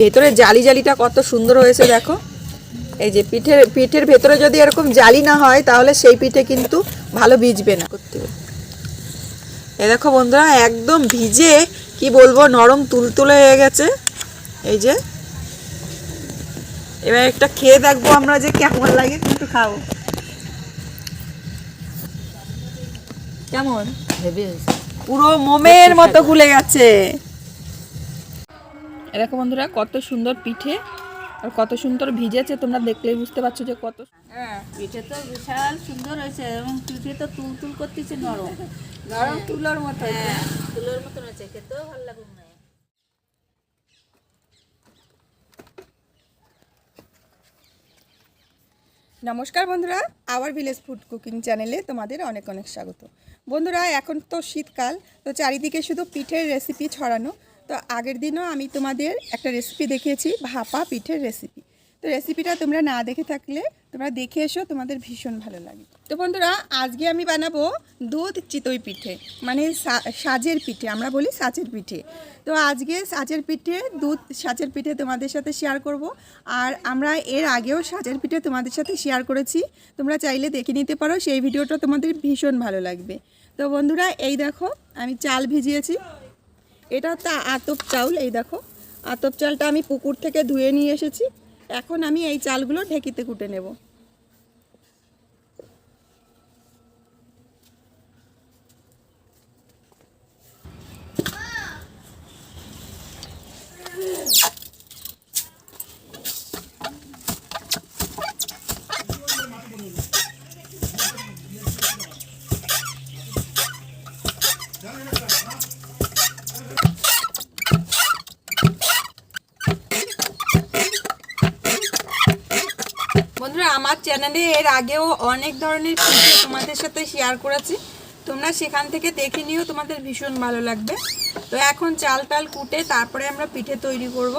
ভেতরে জালি জালিটা কত সুন্দর হয়েছে দেখো। এই যে পিঠের পিঠের ভেতরে যদি এরকম জালি না হয় তাহলে সেই পিঠে কিন্তু ভালো ভিজবে না। করতে। এই দেখো বন্ধুরা একদম ভিজে কি বলব নরম তুলতুলে হয়ে গেছে। এই যে। এবার একটা খেয়ে দেখব আমরা যে কেমন লাগে কিন্তু খাব। কেমন? পুরো মোমের মতো খুলে গেছে। এরকম বন্ধুরা কত সুন্দর পিঠে আর কত সুন্দর ভিজেছে তোমরা দেখলেই বুঝতে পারছ যে কত হ্যাঁ পিঠে তো বিশাল সুন্দর হয়েছে এবং পিঠে তো তুল তুল করতেছে নরম। নরম তুলোর মতো হ্যাঁ তুলোর মতন হয়েছে খেতেও ভালো লাগুন না নমস্কার বন্ধুরা আওয়ার ভিলেজ ফুড কুকিং চ্যানেলে তোমাদের অনেক অনেক স্বাগত। বন্ধুরা এখন তো শীতকাল তো চারিদিকে শুধু পিঠের রেসিপি ছড়ানো তো আগের দিনও আমি তোমাদের একটা রেসিপি দেখিয়েছি, ভাপা পিঠের রেসিপি তো রেসিপিটা তোমরা না দেখে থাকলে তোমরা দেখে এসো, তোমাদের ভীষণ ভালো লাগে। তো বন্ধুরা, আজকে আমি বানাবো দুধ চিতই পিঠে মানে সাজের পিঠে, আমরা বলি সাজের পিঠে। তো আজকে সাজের পিঠে, দুধ সাজের পিঠে তোমাদের সাথে শেয়ার করব, আর আমরা এর আগেও সাজের পিঠে তোমাদের সাথে শেয়ার করেছি। তোমরা চাইলে দেখে নিতে পারো, সেই ভিডিওটা তোমাদের ভীষণ ভালো লাগবে। তো বন্ধুরা, এই দেখো, আমি চাল ভিজিয়েছি। এটা হচ্ছে আতপ চাউল, এই দেখো। আতপ চালটা আমি পুকুর থেকে ধুয়ে নিয়ে এসেছি। এখন আমি এই চালগুলো ঢেকিতে কুটে নেব বন্ধুরা আমার চ্যানেলে এর আগেও অনেক ধরনের পিঠে তোমাদের সাথে শেয়ার করেছি। তোমরা সেখান থেকে দেখে নিও, তোমাদের ভীষণ ভালো লাগবে। তো এখন চাল টাল কুটে তারপরে আমরা পিঠে তৈরি করব।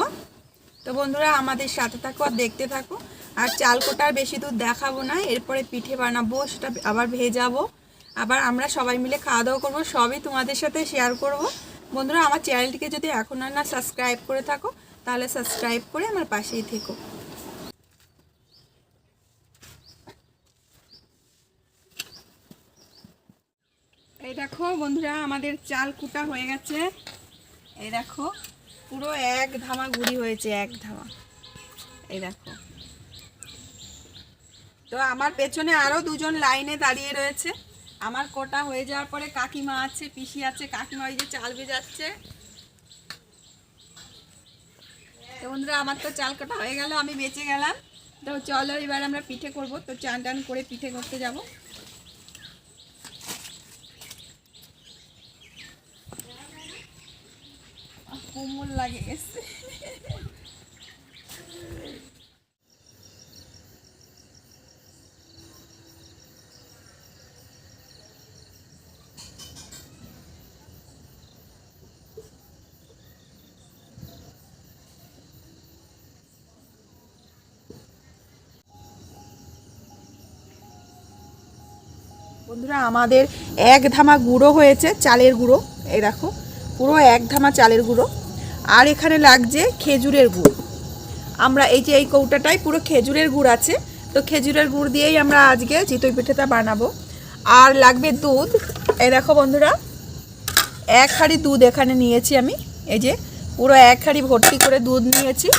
তো বন্ধুরা, আমাদের সাথে থাকো আর দেখতে থাকো। আর চাল কোটার বেশি দূর দেখাবো না, এরপরে পিঠে বানাবো, সেটা আবার ভেজাবো। আবার আমরা সবাই মিলে খাওয়া দাওয়া করব, সবই তোমাদের সাথে শেয়ার করব। বন্ধুরা, আমার চ্যানেলটিকে যদি এখন আর না সাবস্ক্রাইব করে থাকো, তাহলে সাবস্ক্রাইব করে আমার পাশেই থেকো। এই দেখো বন্ধুরা, আমাদের চাল কুটা হয়ে গেছে। এই দেখো, পুরো এক ধামা গুড়ি হয়েছে, এক ধামা। এই দেখো। তো আমার পেছনে আরও দুজন লাইনে দাঁড়িয়ে রয়েছে। আমার কোটা হয়ে যাওয়ার পরে কাকিমা আছে, পিসি আছে। কাকিমা ওই যে চাল ভেজাচ্ছে। তো বন্ধুরা, আমার তো চাল কাটা হয়ে গেল, আমি বেঁচে গেলাম। তো চলো এবার আমরা পিঠে করব। তো চান টান করে পিঠে করতে যাব। কোমল লাগে। গেছে বন্ধুরা, আমাদের এক ধামা গুঁড়ো হয়েছে, চালের গুঁড়ো। এই দেখো, পুরো এক ধামা চালের গুঁড়ো। আর এখানে লাগছে খেজুরের গুড়। আমরা এই যে এই কৌটাটায় পুরো খেজুরের গুড় আছে। তো খেজুরের গুড় দিয়েই আমরা আজকে চিতই পিঠেটা বানাবো। আর লাগবে দুধ। এই দেখো বন্ধুরা, এক হাঁড়ি দুধ এখানে নিয়েছি আমি। এই যে পুরো এক হাঁড়ি ভর্তি করে দুধ নিয়েছি।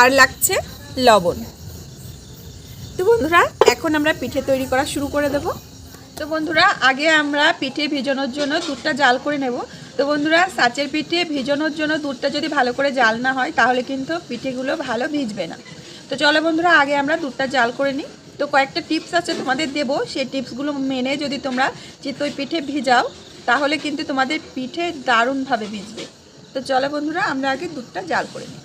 আর লাগছে লবণ। তো বন্ধুরা, এখন আমরা পিঠে তৈরি করা শুরু করে দেব। তো বন্ধুরা, আগে আমরা পিঠে ভিজানোর জন্য দুধটা জাল করে নেব। তো বন্ধুরা, সাঁচের পিঠে ভিজানোর জন্য দুধটা যদি ভালো করে জাল না হয়, তাহলে কিন্তু পিঠেগুলো ভালো ভিজবে না। তো চলো বন্ধুরা, আগে আমরা দুধটা জাল করে নিই। তো কয়েকটা টিপস আছে তোমাদের দেব। সেই টিপসগুলো মেনে যদি তোমরা চিতই পিঠে ভিজাও, তাহলে কিন্তু তোমাদের পিঠে দারুণভাবে ভিজবে। তো চলো বন্ধুরা, আমরা আগে দুধটা জাল করে নিই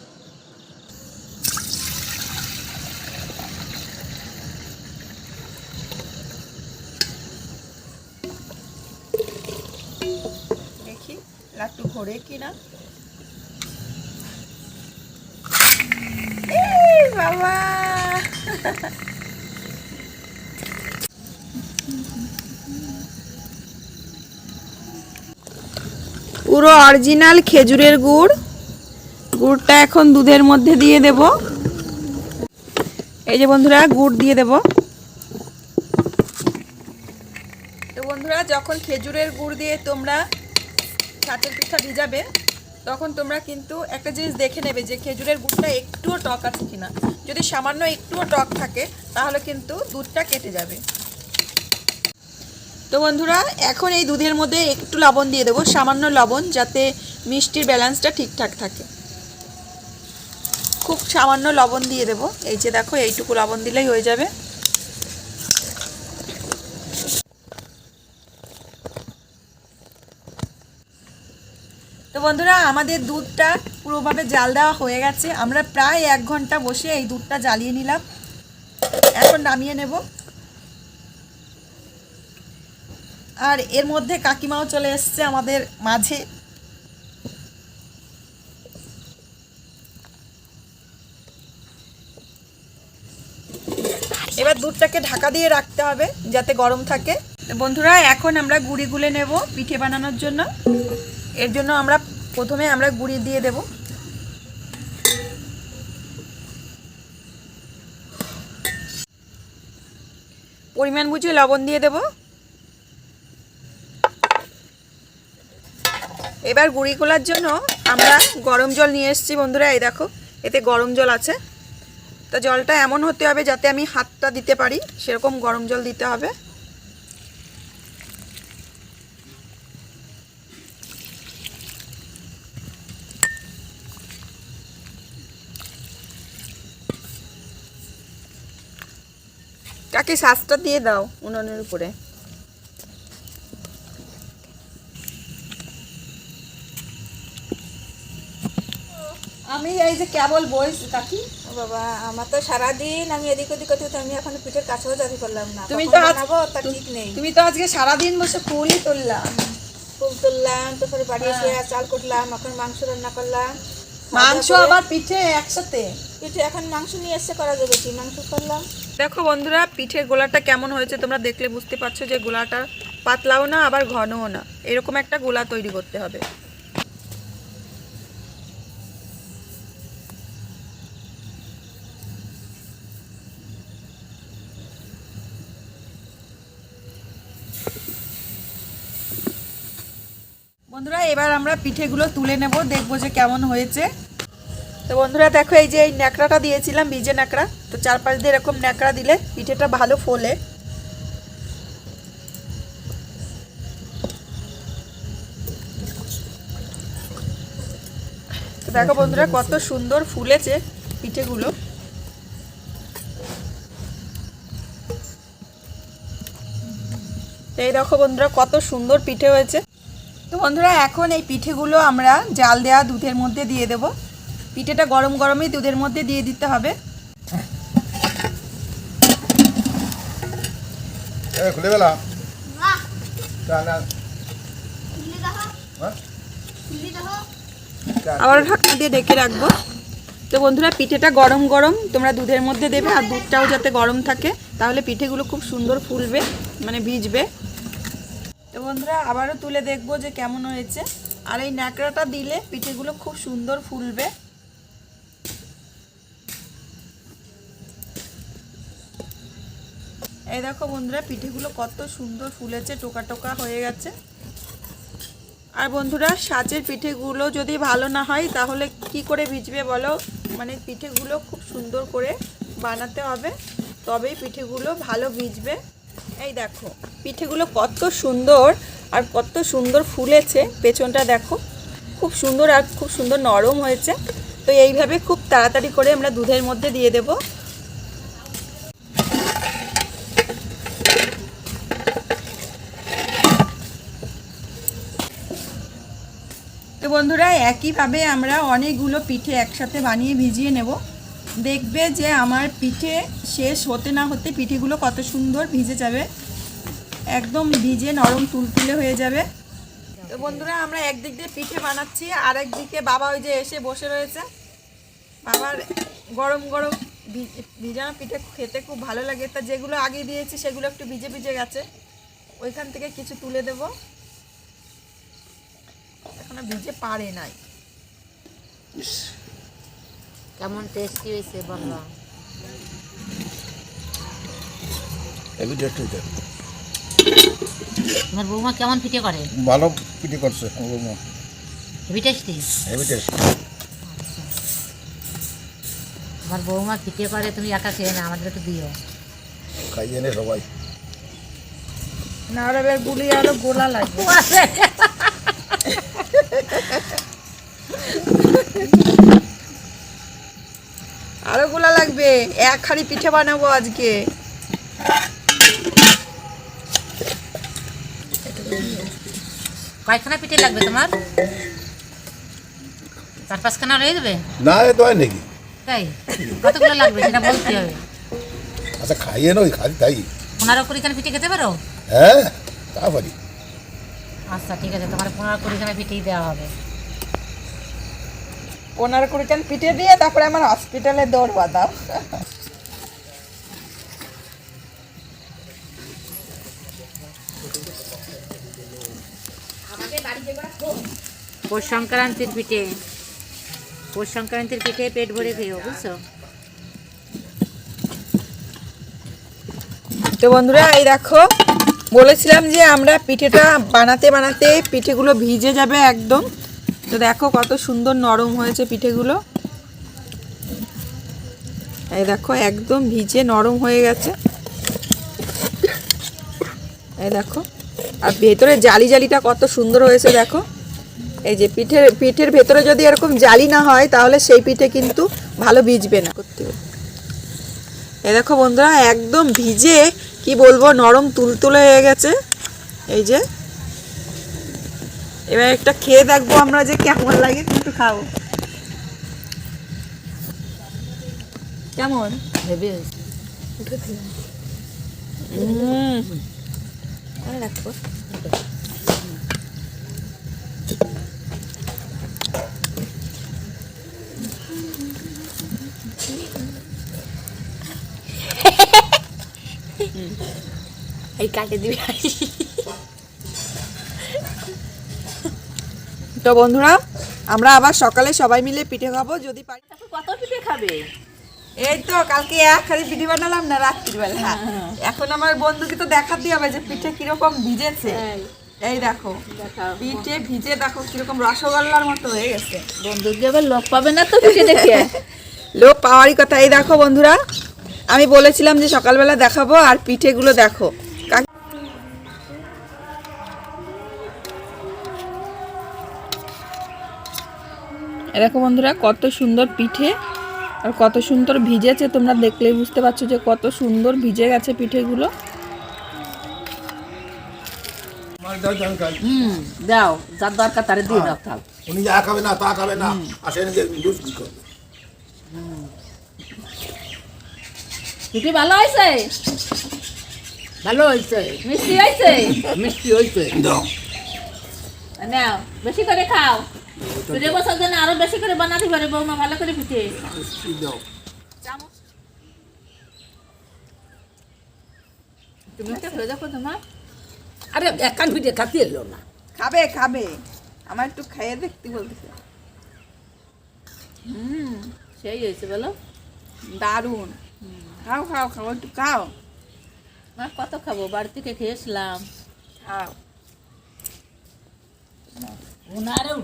দেখি কিনা? বাবা! পুরো অরিজিনাল খেজুরের গুড়। গুড়টা এখন দুধের মধ্যে দিয়ে দেব। এই যে বন্ধুরা, গুড় দিয়ে দেব। তো বন্ধুরা, যখন খেজুরের গুড় দিয়ে তোমরা ছাঁচের পিঠা ভিজাবে তখন তোমরা কিন্তু একটা জিনিস দেখে নেবে যে খেজুরের গুড়টা একটুও টক আছে কিনা। যদি সামান্য একটুও টক থাকে, তাহলে কিন্তু দুধটা কেটে যাবে। তো বন্ধুরা, এখন এই দুধের মধ্যে একটু লবণ দিয়ে দেবো, সামান্য লবণ, যাতে মিষ্টির ব্যালেন্সটা ঠিকঠাক থাকে। খুব সামান্য লবণ দিয়ে দেবো। এই যে দেখো, এইটুকু লবণ দিলেই হয়ে যাবে। তো বন্ধুরা, আমাদের দুধটা পুরোভাবে জাল দেওয়া হয়ে গেছে। আমরা প্রায় এক ঘণ্টা বসে এই দুধটা জ্বালিয়ে নিলাম। এখন নামিয়ে নেব। আর এর মধ্যে কাকিমাও চলে এসছে আমাদের মাঝে। এবার দুধটাকে ঢাকা দিয়ে রাখতে হবে, যাতে গরম থাকে। বন্ধুরা, এখন আমরা গুড়ি গুলে নেব পিঠে বানানোর জন্য। এর জন্য আমরা প্রথমে আমরা গুড়ি দিয়ে দেব। পরিমাণ বুঝে লবণ দিয়ে দেব। এবার গুড়ি গোলার জন্য আমরা গরম জল নিয়ে এসেছি বন্ধুরা, এই দেখো, এতে গরম জল আছে। তো জলটা এমন হতে হবে যাতে আমি হাতটা দিতে পারি, সেরকম গরম জল দিতে হবে। কাকে শ্বাসটা দিয়ে দাও উনুনের উপরে। আমি এই যে কেবল বইছি কাকি? বাবা আমার তো সারাদিন আমি এদিক ওদিক করতে আমি এখন পিঠের কাছেও যেতে পারলাম না। তুমি তো বানাবো তা ঠিক নেই। তুমি তো আজকে সারাদিন বসে ফুলই তুললাম। ফুল তুললাম তারপরে বাড়ি এসে চাল করলাম এখন মাংস রান্না করলাম। মাংস আবার পিঠে একসাথে? পিঠে এখন মাংস নিয়ে এসে করা যাবে কি? মাংস করলাম। দেখো বন্ধুরা, পিঠের গোলাটা কেমন হয়েছে তোমরা দেখলে বুঝতে পারছ যে গোলাটা পাতলাও না, আবার ঘনও না। এরকম একটা গোলা তৈরি করতে হবে। বন্ধুরা, এবার আমরা পিঠেগুলো তুলে নেব, দেখব যে কেমন হয়েছে। তো বন্ধুরা দেখো এই যে এই ন্যাকড়াটা দিয়েছিলাম ভিজে ন্যাকড়া। তো চারপাশ দিয়ে এরকম ন্যাকড়া দিলে পিঠেটা ভালো ফোলে। তো দেখো বন্ধুরা কত সুন্দর ফুলেছে পিঠেগুলো। এই দেখো বন্ধুরা কত সুন্দর পিঠে হয়েছে। তো বন্ধুরা এখন এই পিঠেগুলো আমরা জাল দেওয়া দুধের মধ্যে দিয়ে দেব। পিঠেটা গরম গরমই দুধের মধ্যে দিয়ে দিতে হবে। খুলে হ্যাঁ? আবার ঢাকনা দিয়ে ঢেকে রাখব। তো বন্ধুরা পিঠেটা গরম গরম তোমরা দুধের মধ্যে দেবে আর দুধটাও যাতে গরম থাকে তাহলে পিঠেগুলো খুব সুন্দর ফুলবে মানে ভিজবে। তো বন্ধুরা আবারও তুলে দেখব যে কেমন হয়েছে। আর এই ন্যাকড়াটা দিলে পিঠেগুলো খুব সুন্দর ফুলবে। এই দেখো বন্ধুরা, পিঠেগুলো কত সুন্দর ফুলেছে, টোকা টোকা হয়ে গেছে। আর বন্ধুরা, সাজের পিঠেগুলো যদি ভালো না হয়, তাহলে কি করে ভিজবে বলো? মানে পিঠেগুলো খুব সুন্দর করে বানাতে হবে, তবেই পিঠেগুলো ভালো ভিজবে। এই দেখো, পিঠেগুলো কত সুন্দর আর কত সুন্দর ফুলেছে, পেছনটা দেখো। খুব সুন্দর আর খুব সুন্দর নরম হয়েছে। তো এইভাবে খুব তাড়াতাড়ি করে আমরা দুধের মধ্যে দিয়ে দেবো। বন্ধুরা, একইভাবে আমরা অনেকগুলো পিঠে একসাথে বানিয়ে ভিজিয়ে নেব। দেখবে যে আমার পিঠে শেষ হতে না হতে পিঠেগুলো কত সুন্দর ভিজে যাবে। একদম ভিজে নরম তুলতুলে হয়ে যাবে। তো বন্ধুরা, আমরা একদিক দিয়ে পিঠে বানাচ্ছি আর একদিকে বাবা ওই যে এসে বসে রয়েছে। বাবার গরম গরম ভিজানো পিঠে খেতে খুব ভালো লাগে। তা যেগুলো আগে দিয়েছি সেগুলো একটু ভিজে ভিজে গেছে। ওইখান থেকে কিছু তুলে দেবো। এখনও ভিজে পারে নাই। কেমন টেস্টি হয়েছে বলো। হেভি টেস্ট হয়েছে। তোমার বৌমা কেমন পিঠে করে? ভালো পিঠে করছে আমার বৌমা। হেভি টেস্টি হেভি টেস্ট আমার বৌমা পিঠে করে তুমি একা খেয়ে না আমাদের একটু দিও। খাইয়ে নে সবাই। না এবার গুলি আরও গোলা লাগবে আরও গোলা লাগবে। এক হাঁড়ি পিঠে বানাবো আজকে। কয়খানা পিঠে লাগবে তোমার? চার পাঁচখানা রয়ে যাবে? না এ তো হয় নাকি? তাই? কতগুলো লাগবে সেটা বলতে হবে। আচ্ছা খাইয়ে নই খালি তাই। পনেরো কুড়িখানা পিঠে খেতে পারো? হ্যাঁ তা পারি। আচ্ছা ঠিক আছে তোমার পনেরো কুড়ি কুড়িখানা পিঠেই দেওয়া হবে। পনেরো কুড়ি টান পিঠে দিয়ে তারপরে আমার হসপিটালে দৌড় বাঁধাও পৌষ সংক্রান্তির পিঠে পৌষ সংক্রান্তির পিঠে পেট ভরে খেয়েও বুঝছ? তো বন্ধুরা এই দেখো বলেছিলাম যে আমরা পিঠেটা বানাতে বানাতে পিঠেগুলো ভিজে যাবে একদম। তো দেখো কত সুন্দর নরম হয়েছে পিঠেগুলো। এই দেখো, একদম ভিজে নরম হয়ে গেছে। এই দেখো, আর ভেতরে জালি জালিটা কত সুন্দর হয়েছে দেখো। এই যে পিঠের পিঠের ভেতরে যদি এরকম জালি না হয়, তাহলে সেই পিঠে কিন্তু ভালো ভিজবে না। করতে হবে এ দেখো বন্ধুরা, একদম ভিজে কি বলব নরম তুলতুলে হয়ে গেছে। এই যে। এবার একটা খেয়ে দেখব আমরা যে কেমন লাগে কিন্তু খাব। কেমন? Heavy um. রাখব। এই কাটে দিবি? তো বন্ধুরা আমরা আবার সকালে সবাই মিলে পিঠে খাব যদি পারি। কত পিঠে খাবে? এই তো কালকে এক হাড়ি পিঠে বানালাম না রাত্রিবেলা এখন আমার বন্ধুকে তো দেখাতে হবে যে পিঠে কীরকম ভিজেছে। এই দেখো পিঠে ভিজে দেখো কীরকম রসগোল্লার মতো হয়ে গেছে। বন্ধুক আবার লোক পাবে না তো পিঠে দেখে। লোক পাওয়ারই কথা। এই দেখো বন্ধুরা আমি বলেছিলাম যে সকালবেলা দেখাবো আর পিঠেগুলো দেখো। দেখো বন্ধুরা কত সুন্দর পিঠে আর কত সুন্দর ভিজেছে। তোমরা দেখলেই বুঝতে পারছ যে কত সুন্দর ভিজে গেছে পিঠেগুলো। হুম দাও যার দরকার তারে দিয়ে দাও তাহলে। উনি যা খাবে না তা খাবে না। নাকি লুজ কি ভালো হয়েছে? ভালো হয়েছে। মিষ্টি হয়েছে? মিষ্টি হয়েছে। নাও বেশি করে খাও। পিঠে বসার জন্য আরও বেশি করে বানাতে পারে বৌমা ভালো করে পিঠে। তুমি একটা তোমার। আরে একান পিঠে খাতে এলো না। খাবে খাবে। আমার একটু খেয়ে দেখতে বলতেছে? সেই হয়েছে বলো। দারুণ। খাও খাও খাও একটু খাও। মা কত খাব? বাড়ি থেকে খেয়েছিলাম। খাও। ওনারও